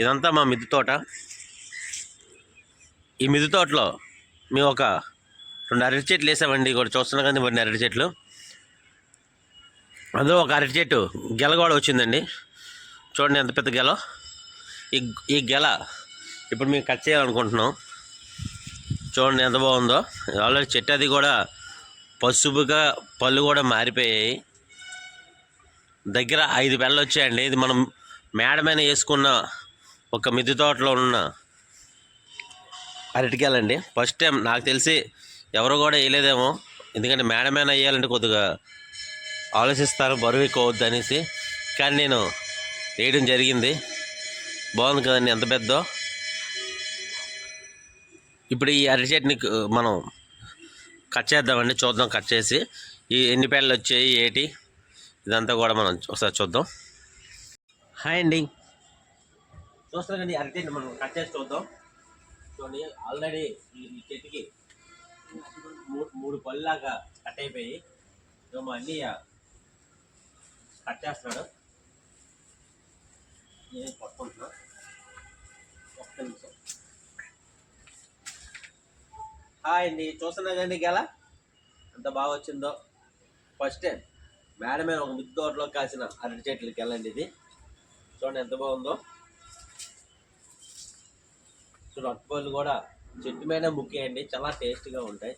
ఇదంతా మా మిద్దె తోట. ఈ మిద్దె తోటలో మేము ఒక రెండు అరటి చెట్లు వేసామండి కూడా చూస్తున్నాం కానీ కొన్ని అరటి చెట్లు. అందులో ఒక అరటి చెట్టు గెల కూడా వచ్చిందండి. చూడండి ఎంత పెద్ద గెల. ఈ ఈ గెల ఇప్పుడు మేము కట్ చేయాలనుకుంటున్నాం. చూడండి ఎంత బాగుందో. ఆల్రెడీ చెట్టు అది కూడా పసుపుగా పళ్ళు కూడా మారిపోయాయి. దగ్గర ఐదు బెల్లలు వచ్చాయండి ఇది మనం మేడ మీద వేసుకున్న ఒక మిద్దె తోటలో ఉన్న అరటికాయలండి. ఫస్ట్ టైం నాకు తెలిసి ఎవరు కూడా వేయలేదేమో. ఎందుకంటే మేడమేన వేయాలంటే కొద్దిగా ఆలోచిస్తారు బరువు ఎక్కువ అవుద్ది అనేసి. కానీ నేను వేయడం జరిగింది. బాగుంది కదండి ఎంత పెద్దో ఇప్పుడు ఈ అరటి చెట్టుని మనం కట్ చేద్దామండి చూద్దాం కట్ చేసి. ఈ ఎన్ని పేర్లు వచ్చాయి ఏటి? ఇదంతా కూడా మనం ఒకసారి చూద్దాం. హాయ్ అండి. చూస్తాం కానీ అరటిని మనం కట్ చేసి చూద్దాం. చూడండి ఆల్రెడీ ఈ చెట్టుకి మూడు మూడు పళ్ళలాగా కట్ అయిపోయి మా అన్నయ్య కట్ చేస్తున్నాడు. నేను పట్టుకుంటున్నా. ఒక్క నిమిషం. హాయ్ అండి చూస్తున్నా కానీ గెల? ఎంత బాగా వచ్చిందో. ఫస్ట్ టైం మేడ మీద ఒక మిద్దె తోటలో కాసిన అరటి చెట్లకి వెళ్ళండి ఇది. చూడండి ఎంత బాగుందో. సో అట్టుపళ్ళు కూడా చెట్టు మీద ముక్కేయండి. చాలా టేస్ట్గా ఉంటాయి.